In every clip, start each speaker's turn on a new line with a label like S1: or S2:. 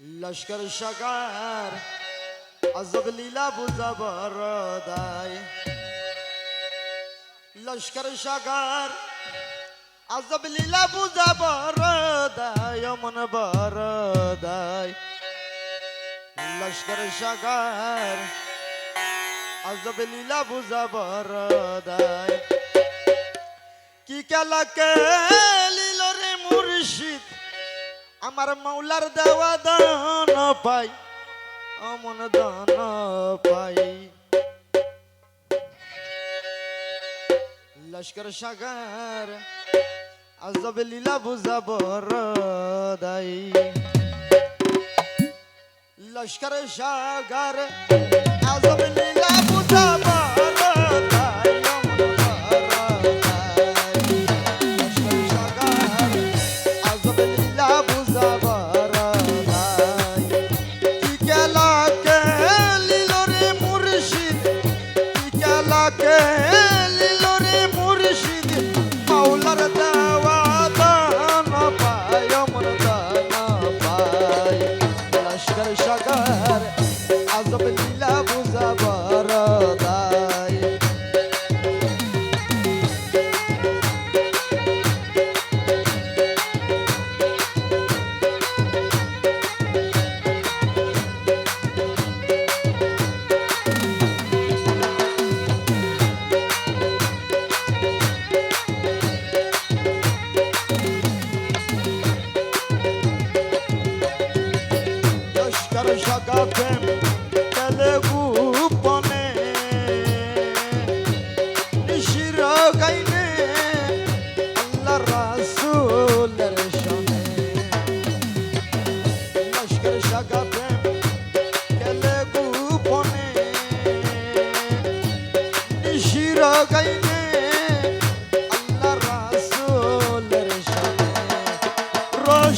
S1: লস্কর সাগার আজব লীলা বুঝাবার দায় লস্কর সাগার আজব লীলা বুঝাবার দায় মন বর দায় লস্কর সাগার আজব লীলা বুঝাবার দায় কি খেলা লিল রে মুর্শিদ? আমার মাওলার দেওয়া দান পাই অমন দান পাই। লস্কর সাগর, আজব লীলা বুঝাবর দাই। লস্কর সাগর, আজব লীলা লস্কর সাগর। আজব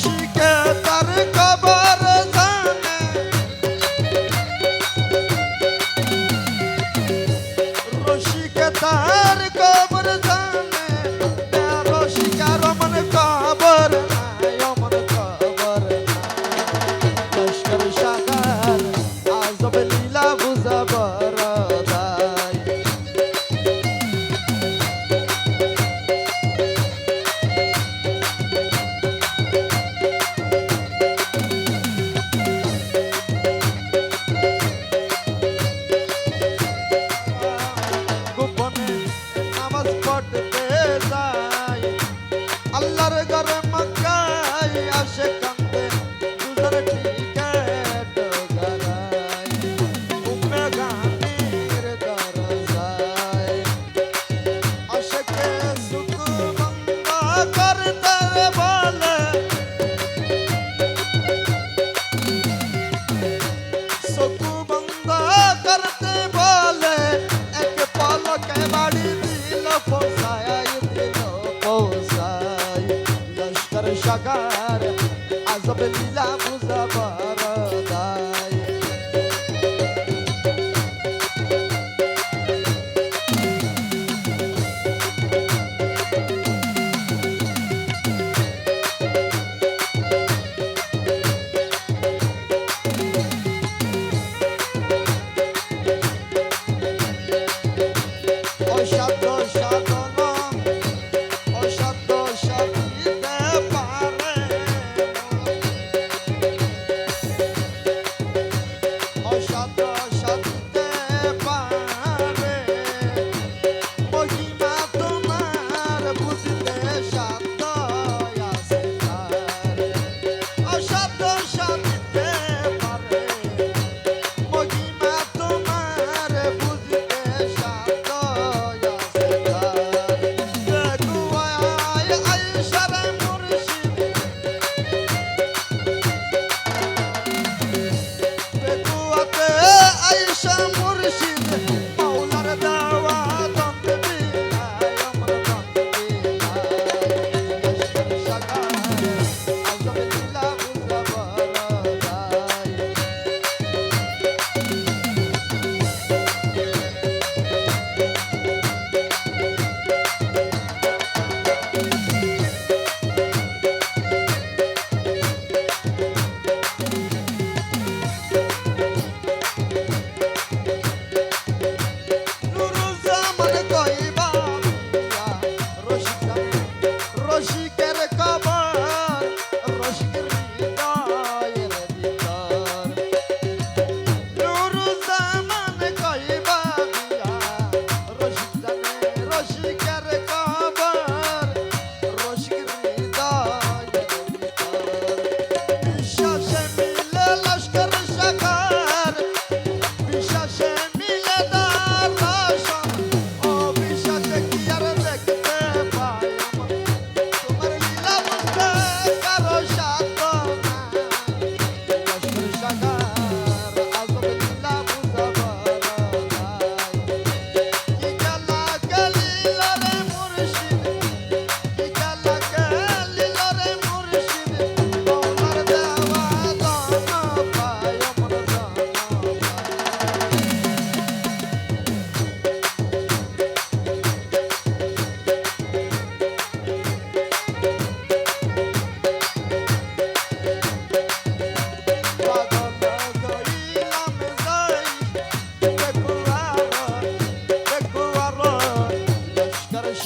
S1: রশিকে তার কবর সাগার আজব লীলা বুঝাবার।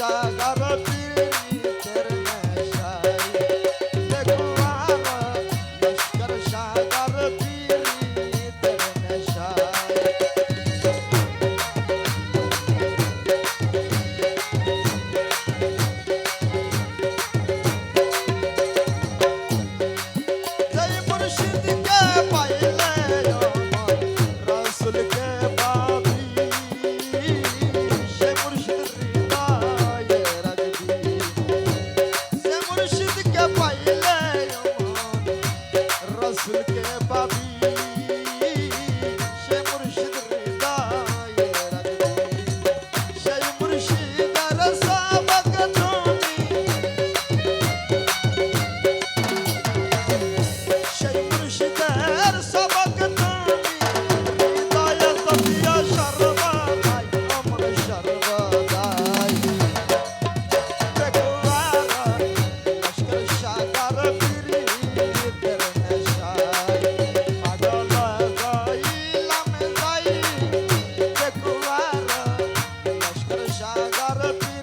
S1: সাজা রসুলকে পা সাগর পীরিতের